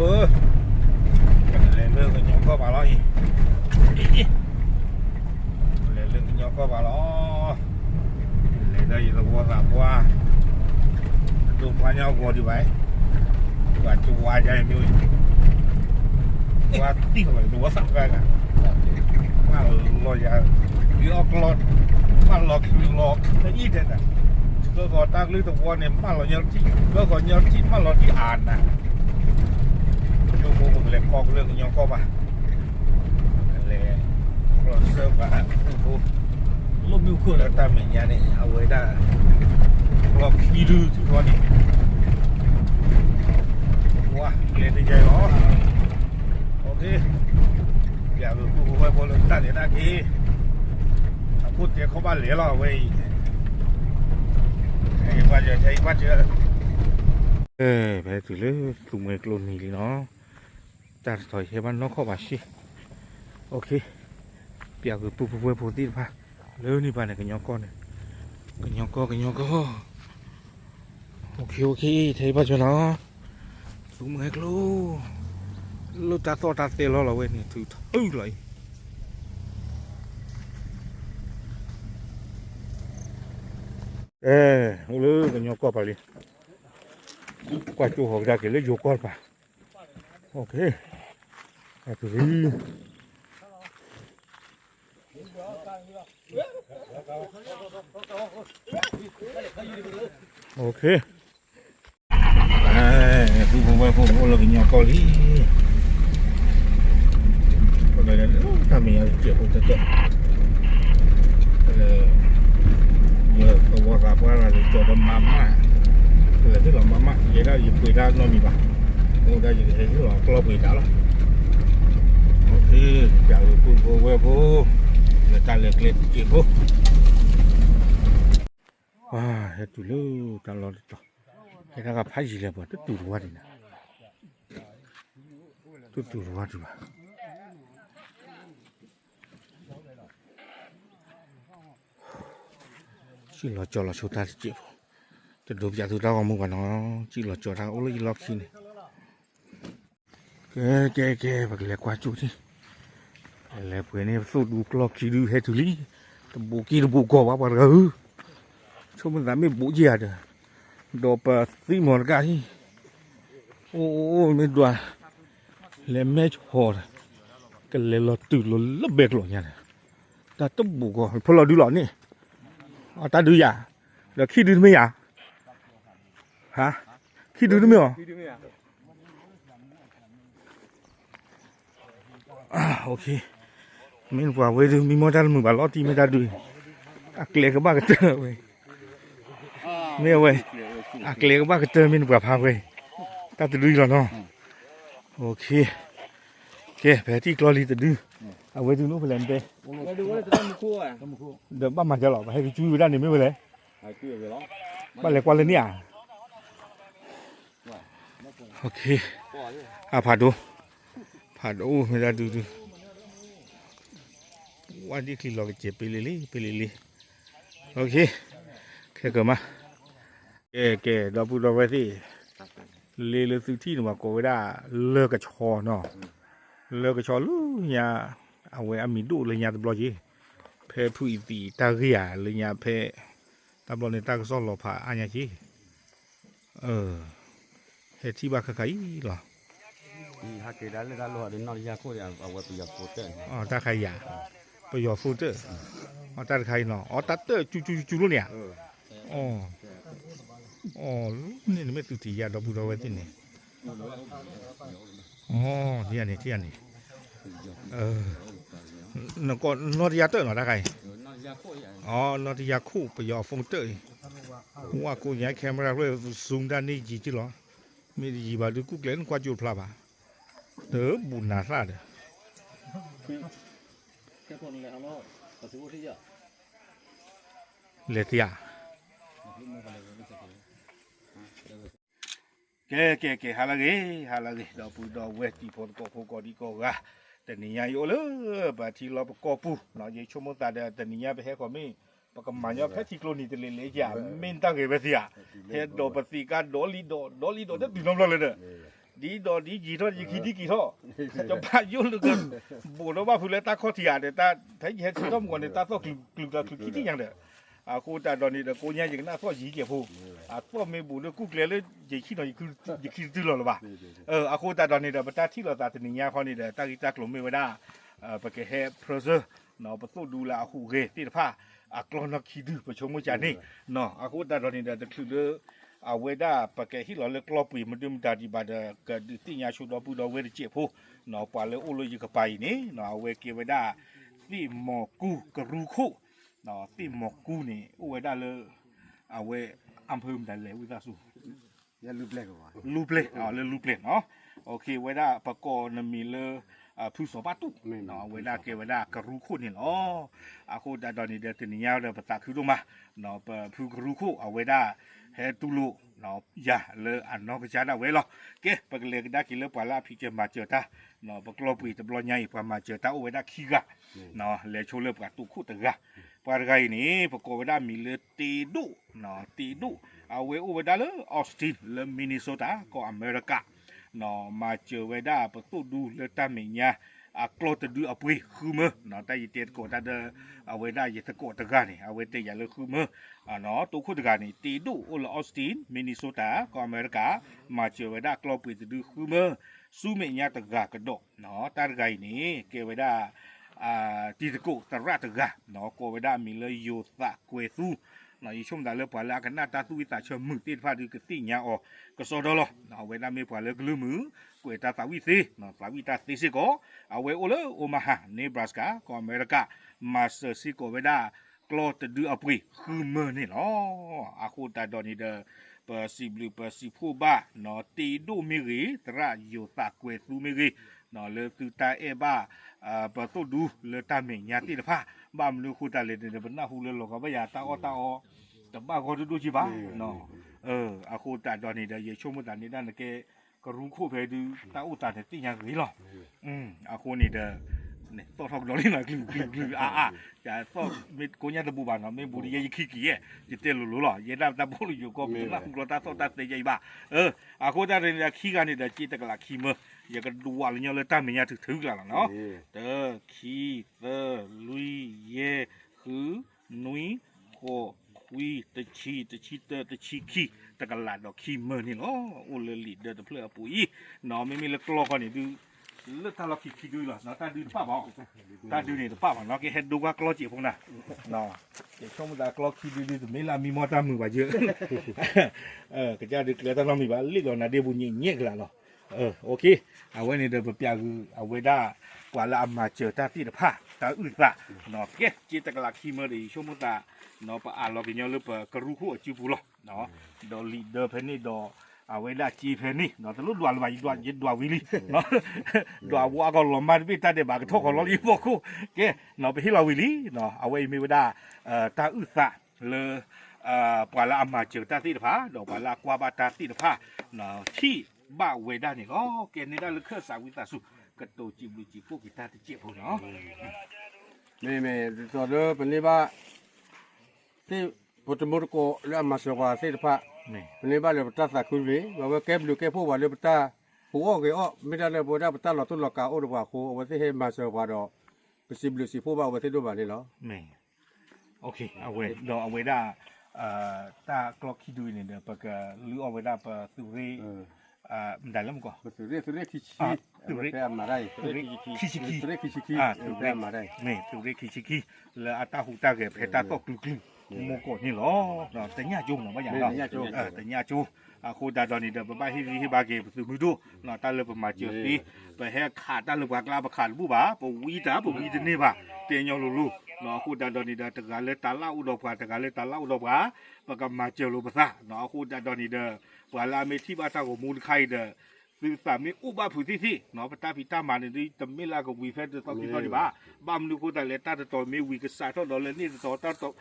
vừa lương thì nhỏ có bà lo gì lệ lương thì nhỏ có bà lo lệ đây là qua là qua chung qua nhau qua đi vậy và chung qua cho em vui qua tí không phải đùa sắp ra cả mà lo giờ lo lo mà lo lo nó ít thế này cơ gọi ta lưu tập qua này mà lo nhớ chi cơ gọi nhớ chi mà lo chi ăn nè à? อยู่กูเล็บคอกเรื่องยองก็มาเลยรถเซิร์ฟอ่ะกูลมอยู่กูแล้วตามอย่างเงี้ยนี่เอาไว้ได้รอบขี้ดื้อทุกวันนี้ว้าเล่นใหญ่อ๋อโอเคอย่าไปกูไว้บนรถตั้งเดี๋ยวนาทีพูดเดี๋ยวเขาบ้านเหลือเราเว้ยไอ้ว่าจะใช้วัดเยอะเออไปถือเลยตุ้มเอกลุนนี่เนาะ자더해만넣고마시오케이뼈그부부부에보디봐레오니반에그냥꺼내그냥꺼그냥꺼오케이오케이대박전화 đúng hết luôn lúc ta to ta tê lo là quên thì thử lại ê lư cái nhau qua bà đi qua chú học ra cái lấy vô qua bà ok, happy Agree. Okay. À, phụ ai phụ phụ là cái nhỏ con đi. Còn đây là tham gia chuyện của tôi. Là giờ tôi qua gặp qua là cho đâm mắm à. Là tức là mắm à, vậy đó, giờ cười ra nó mì bạc. Udah jadi ini lah kalau beda lah. Oke, jauh pun gue bu, kita lihat ibu. Wah, ya dulu kalau itu, kita nggak pahit lah buat itu dua di mana. Itu dua di mana. Sih lo jual lo sudah sih bu. Terus dia tuh tahu kamu kan, sih lo jual tahu lagi lagi nih. ကဲကဲကဲဘယ်လဲကွာကျူတီလဲပွေနေစုတူကလော့ကီလူဟဲတူလီတဘူကီတဘူကောပါပါရဟူချုံမသားမေဘူကြီးရတာတော့ပါစီမော်ကဟီအိုးအိုးမေဒွာလဲမက်ဟော်ကလဲလော်တူလော်လဘက်လော်ညာတာတဘူကောဖလော်ဒူလော်နိအတဒူယာလော်ခီဒူမေယာဟာခီဒူမေယောခီဒူမေယာโอเคไม่รู้ว่าเว้ยมีโมเร์มือบาลอตีไม่ได้ด้วยอักเลก็บ้ากันเจอเว้ยไม่เอาเว้ยอักเลก็บ้ากันเตอรไม่นู้ว่าพาเว้ยตาตื่นแล้วเนาะโอเคโอเคแผลที่กลอรีตื่นเอาไว้ดูนู้นไปเล่นไปเดี๋ยวบ้ามาจะหลอกให้ไปช่วยด้านนี้ไม่เป็นไรบ้าเลยกว่าเลยเนี่ยโอเคอาผ่าดูผ่านโอ้ไม่ไดูดูวันที่คลิปเราเจ็บไปเลยลียไปเลยลียโอเคแค่เกิดมาแก่แก่เราพูดเราไปสิเลยเลยซื้อที่หนูมาโกไว้ได้เลิกกับชอเนาะเลิกกับชอลูกยาเอาไว้อามีดูเลยยาตบลอจีเพ่ผู้อีตีตาเกียเลยยาเพ่ตบลอในตากซ่อนหลอผ่าอันยาจีเออเหตุที่บ้าขายหรอถากดได้ลอดนอนยาคตรเอาไว้ประยัดโฟตอ๋อาใครยาปะยโตอ๋อตาใครเนาะอ๋อตาเตอร์จูจูจูรู้เนี่ยอ๋ออ๋อนี่ไม่ตุติยาดอกบัวเวที่นี่อ๋อที่อันนี้ที่อันนี้เออนกนอริยาเตอร์เหาอตาใครอ๋อนอริยาคู่ประหยัฟูเตอร์ว่ากูอยากแคมราเรื่องซูงด้านนี้จีจีหรอไม่ดีบาดูกูเกลนกว่าจูพลาบะเด้อบุญนาซาเด้อแค่คนเลยติที่ยาเลติยาเก๋เก๋เก๋ฮาลาเก๋ฮาลาเก๋ดอกปูดอกเวทีพอนก็พก็ดีก็กะแต่นี่ยายโอเลยบาทีเราปกอบปูน้อยชั่วโมงตาเดแต่นี่ยายไปให้ความมีปกมายอแ่ทิโลนิตเลเลยอ้าไม่ต้องเก็บเสียเฮดโดปสยกาโดลีโดโดลีโดเด็ดดีน้ำเลยเด้อดีดอดีกี่ท่อดีกี่ดีกี่ท่อจะพายุหลือกันบุแล้วว่าพูดเลยตาข้อเทียอเดี๋ยตาถ้าเห็นชต้มกวนเดี๋ยตาต้องกลึนกลึงกลึงคิดที่ยังเดียอากูแต่ดอนี่เดี๋ยกูเนี่ยยังนั้นท่อดีเกี่ยวพูอาตัวไม่บุญเลยกูเกลียเลยยีคิดหน่อยคือยีขีดตื้อหรอวะเอออากูแต่ดอนี่เดี๋ยวตาที่เราตาตินนี่ย้อนี่เดี๋ยตากีตากลุ่มไม่ได้เออไปเกะเฮพรเซอร์เนาะประตูดูแลหูเกะที่ผ้าอากรอนนักขี้ดื้อประชมวิจารณนี่เนาะอากูแต่ดอนี่เดี๋ยวจะคือเအဝေဒပကဟီလောလကလပူမဒုံတာဒီဘာဒကဒတိညာရှုတော့ပူတော့ဝဲချေဖို့နော်ပါလေအိုလိုကြီးကပိုင်နေနော်အဝေကေဝဒတိမောကူကရူခုနော်တိမောကူနေအဝေဒလေအဝေအမ်ဖုံတယ်လေဝိသစုရလူပလက်ကွာလူပလက်အော်လေလူပလက်နော်โอเคเวลาปะกอนมีเลอผู้สอบตุเนาะเวลาเกเวลากรู้คู่นี่เนาะอะโคดาดอนี่เดตินยาวเดปะตาคือลงมาเนาะผู้รู้คู่เอาเวลาฮตุลูเนาะยาเลยอันนอกจากนั้นเวลาเก็บไปเลยก็ได้กิดเลยว่าลาพิจมาเจอตาเนาะไปกลบไปตบลอยใหญ่พามาเจอตาเอาไว้ได้ขี้กะเนาะเลยชวยเลยประตูคูตึกะปาร์กไงนี้ประกอบไว้ได้มีเลือดตีดุเนาะตีดุ เอาไว้เอาไว้ได้เลยออสตินเลมินิโซตาก็อเมริกาเนาะมาเจอไว้ได้ประตูดูเลือดตามเนี่ย a klot du a pui khum na ta yi tet ko ta de a we da yi ta ko ta ga ni a we te ya le khum a no to khu ta ga ni ti du ol austin minnesota ko america ma che we da klot pui du khum su me nya ta ga ka do no ta ga ni ke we da a ti ta ko ta ra ta ga no ko we da mi le yo sa kwe su နော်ယေရှုမဒါလပွာလာကနာတာသူဝိတာချောမှုတိဖာဒီကတိညာအောကစောတော်လောနော်ဝေနာမေပွာလကလူမှုကွေတာသာဝိသေးနော်သာဝိတာသေးစစ်ကိုအဝဲအိုလိုအိုမဟာနေဘရာစကာကောအမေရိကမတ်စတာစီကိုဝေဒါကလော့တဒူအပွေခူမနေလောအခုတာဒေါ်နီဒပါစီဘလူပါစီဖူဘာနော်တီဒိုမီရီတရာယိုတာကွေသူမီရီနော်လေသူတာအေဘာအာပတုဒူလေတာမင်ညာတိတဖာဘာမလူခုတာလေတဲ့ဘနာဟူလေလောကဘယာတာအောတာအောတပခေါ်တူတူချီပါနော်เออအခုတာတော်နေတဲ့ရေချုံမတာနေတဲ့ကဲ그루코베드따오따데띠냐그일라음아코니다네서석놀리나글글글아아야서석미고냐도부바나미부리에이키기에이때로로라얘다다보루요거비나그러다서다세제이봐어아코다레키가니다찌다가키머얘가루알냐레타미냐특특라라너더키더루이예흐누이코คุยตะชีตะชีเตตะชีขี้ตะกะลาดอกขี้เมินนี่เนาะโอ้เลยลีดเดอร์ตะเพลือปุ๋ยเนาะไม่มีละกลอกนี่ดูเลือดทารกขี้ขี้ดูหรอเนาะตาดูป้าบอกตาดูนี่ป้าบอกเนาะแกเฮ็ดดูว่ากลอกจีพงน่ะเนาะเดี๋ยวช่วงเวลากลอกขี้ดูดูไม่ละมีมอตามือว่าเยอะ เออกระจาดึกเหลือตาเรามีว่าลีดเนาะเดี๋ยวบุญเงี้ยกละเนาะเออโอเคเอาไว้ในเดือนปียคือเอาไว้ได้กว่าละมาเจอตาตีดผ้าตาอึดละนอเพี้ยจิตตะลักขีเมื่อดีชั่วโมงตานอปะอาลอกินยอลึบกระรูหัวจิบุลนอดอลีเดอร์เพนนี่ดอเอาไว้ได้จีเพนนี่นอตะลุดดวลวายดวลยิดดววิลีนอดววัวก็ลมมาพี่ตาเดบากทอกของลอลีพวกคู่เกนอไปที่ลอวิลีนอเอาไว้มีเวลาเอ่อตาอึดละเลอเอ่อปลาละมาเจอตาตีดผ้าดอกปลาละกว่าบาตาตีดผ้าเนาะที่บ่าวเวด้านี่ก็เกณฑ์นี่ได้ลึกเครื่องสาวิตาสุกระโตจิบลูจิพวกกิตาที่เจ็บพวกเนาะนี่แม่ตัวเด้อเป็นนี่ว่าที่ปุตมุรโกและมาสวาสิทธิพะนี่เป็นนี่ว่าเลยปตาสักคุณเลยว่าแก้บลูแก้พวกว่าเลยปตาผู้อ้อเกอ้อไม่ได้เลยบ่ได้ปตาหลอดตุลกาโอ้ดว่าโคว่าที่ให้มาสวาดอกปสิบลูสิพวกว่าว่าที่ดูบานี่เนาะนี่โอเคเอาเวดอกเอาเวด้าเอ่อตากลอกคิดดูนี่เด้อปะกะลือเอาเวด้าปะสุเร mdalam ko ture ture kichi ture amarai ture kichi ture kichi ki ture amarai ne ture kichi ki la ata huta ge pheta to klu klu mo ko ni lo no tanya jo no ba ya no tanya jo อาคูดาตอนนี้เดี๋ยวไปที่ที่บาเก็บมือดูนอตาเลยประมาณเจียวตีไปให้ขาดตาเลยกว่ากลาบขาดบูบาปุ่มวีตาปุ่มวีตนี่บ่าเตียงยองลูลูနော်ခုတန်တော်နေတာတကလည်းတလောက်ဥတော့ပါတကလည်းတလောက်တော့ပါပကမာကျလို့ပါစားနော်ခုတန်တော်နေတာပါလာမေတိပါတာကိုမူန်ခိုင်တဲ့သီသမီဥပဖူသီသီနော်ပတာပိတာမာနေဒီတမီလာကိုဝီဖက်တော့ပြီးတော့ဒီပါဘာမလူကိုတလည်းတတ်တော်မေဝီကစားတော့လည်းနေတော့တတ်တော့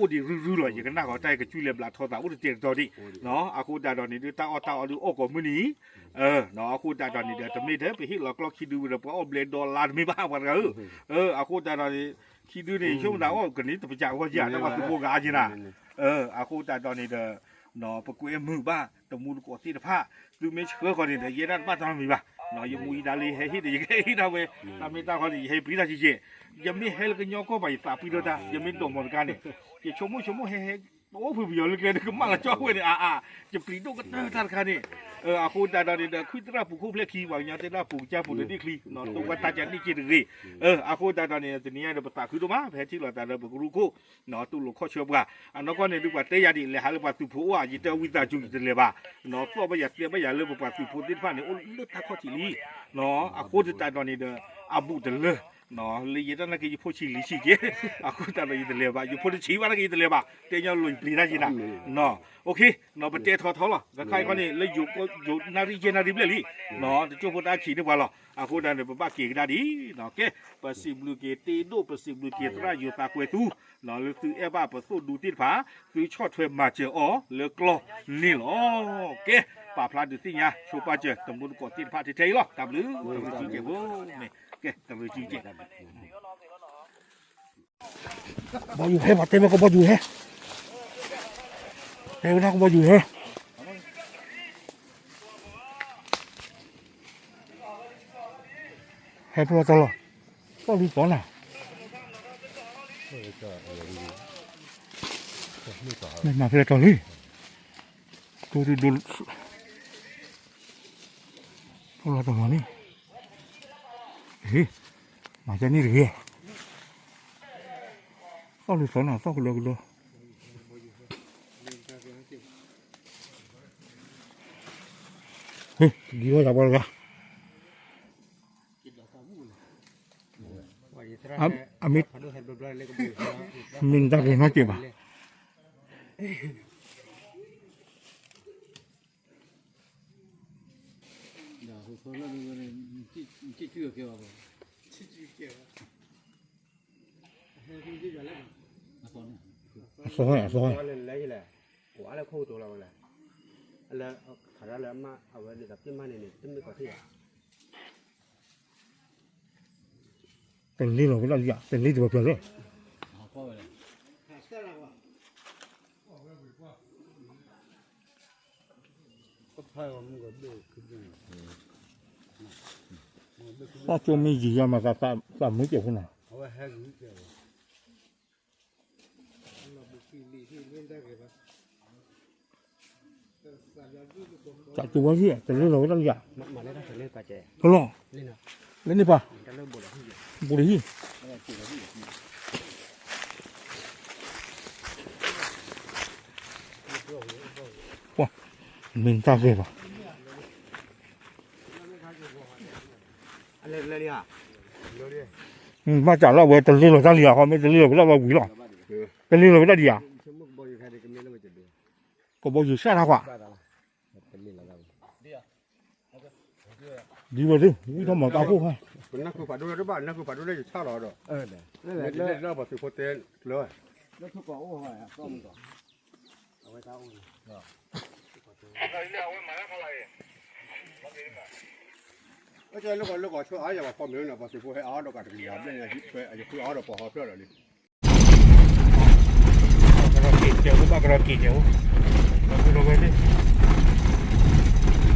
ဥဒီရူရူလောရကနာကတိုက်ကကျူလေဘလာထောတာဥဒီတေတော်ဒီနော်အခုတာတော်နေဒီတာအော်တာအော်လူအော်ကောမနီအဲနော်အခုတာတော်နေဒီတမီတဲ့ပိဟီလောကလော့ခီဒူရပေါ်ဘလေဒေါ်လာမီပါပါရအဲအခုတာတော်နေ吸毒的兄弟，我跟你都不讲，我讲那我都不干净啦。呃，啊，后在到你的那不管门吧，都木过地的怕，都没喝过的，也那马上没吧。那也木意大利还黑的，也黑那位，那没打好的还比他些些，也没黑那个鸟哥吧，也打不了他，也没多么干的，也全部全部黑黑。ว่าผู้พิจารณาเกิดขึ้นมาแล้วจ้องเว้ยอ่าอ่าจะปรีดงกันเออท่านค่ะนี่เอออาคุณตาดาเดคุยตระผู้คู่เพลคีวางยาเตระผู้จ้าผู้เดนี่คลีนอนตรงกันตาจันนี่จีดีเอออาคุณตาดาเนี่ยตัวนี้เดี๋ยวปตาคือตัวมาแพ้ที่เราตาเดบุกรู้คู่นอนตุลข้อเชื่อว่าอันนั้นก็เนี่ยดูว่าเตยาดีเลยฮะเลยว่าตุผู้ว่าจิตวิตาจุจิตเลยว่านอนตัวไม่อยากเตี้ยไม่อยากเลยว่าตุผู้ติดฟันเนี่ยโอ้เลือดตาข้อจีรีนอนอาคุณตาดาเนี่ยอาบุตรเลย nó lý đó là cái gì phô chỉ lý chỉ kia à cũng ta là gì tiền ba gì phô chỉ ba là cái gì tiền ba tiền nhau lùi lý ra gì nào nó ok nó bật tiền thọ thọ rồi cái khai con này lấy dụ dụ na đi chơi na đi bể lý nó thì chúng tôi đã chỉ được vào rồi à cũng đang được ba kỳ ra đi nó ok bác sĩ blue kia tê đô bác sĩ blue kia ra dụ ta quê tu nó là từ e ba bác sĩ đủ tiền phá cứ cho thuê mà chơi ó lừa clo nỉ lo ok bà pha được tin nha chụp ba chơi tổng muốn có tiền phá thì thấy lo cảm lứ tổng muốn chỉ kiểu này w g อบอยู่เฮ้บอเต็มก็บออยู่เฮ้เฮ้มแลก็บออยู่เฮ้ให้พวกตลอดก็รีบก่อนะไม่มาเพื่อตอนนี้ตัวดูดูตัวเราตรงนี้맞아니이게썰을써놔썰굴러굴러니가잡아라 아, 아미민다게맞지봐你这你这句给我这句给我。你点嘞，那了。来来来，过了口多了，我来，你再别买点点，真没关系。整理了不拉？整理多少了？我过了。还剩两个。过不了，过我们个肉，肯定。ว่าจะมีจีามาตามตามืม่เจอนะจากตัวที่จะเรือกเราต้องอยากมาเล่นได้เล่นกาแจเล่นหรอเล่นนี่ปะบุรีว้ามินตาเก๋ปะ Ừ, mà chả là về tới lì rồi ra lì ừ. à không biết từ lì rồi ra vào quỷ rồi tới lì rồi ra lì à có bao nhiêu xe nào quả à? à? đi vào đi đi thôi mà tao cũng hay nó cứ phải đôi đó bạn nó cứ phải đôi đấy sao đó rồi đấy đấy đấy nó bảo sự phốt tiền rồi nó thu cỏ ô hoài à không rồi rồi tao rồi rồi အကျဲလောကလောကချွအားရပါပေါ်မျိုးနော်ပါစီကိုဟဲအားတော့ကတကယ်ရပြန်ရရှိဆွဲအခုအားတော့ပေါ်ဟောပြောတယ်လေကတော့ကြည့်တယ်ဘုကကတော့ကြည့်တယ်ဘုကလည်းလေ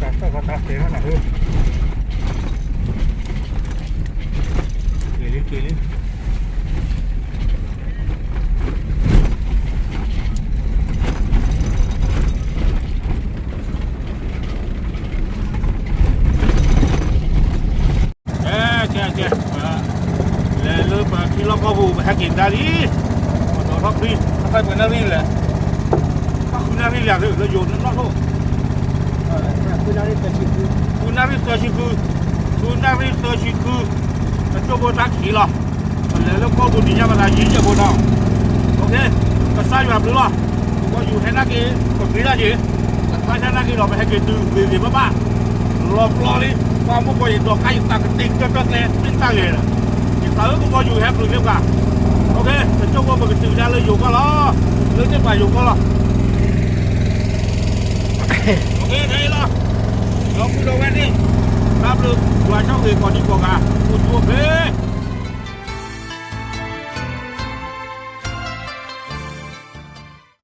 တတ်တာကတတ်တယ်နော်ဟုတ်ကဲ့ကဲ့รีถ้าไปเหมือนนารีแหละถ้าคุณนารีแหละเราโยนนั่นนอกโลกคุณนารีตัวชิคือคุณนารีตัวชิคือคุณนารีตัวชิคือมันจะโบทักขี่หรอมันเลยแล้วก็บุญดีเนี่ยมันจะยิ้มจะโบดองโอเคก็ใส่แบบนี้หรอก็อยู่ให้นักกีก็กีฬาจีถ้าใช่นักกีฬาไปให้กีดูดีดีบ้าๆหลบล้อนี่ความมุ่งไปดอกไก่ตักติดก็ตักเลยติดตักเลยอีกตัวก็มาอยู่ให้ปลุกเรียบกัน thế mình cho qua một cái từ ra lên dù có lo lên trên bài dù có lo ok đây lo nó cũng đâu ăn đi làm được và sau thì còn đi bỏ cả một chua phê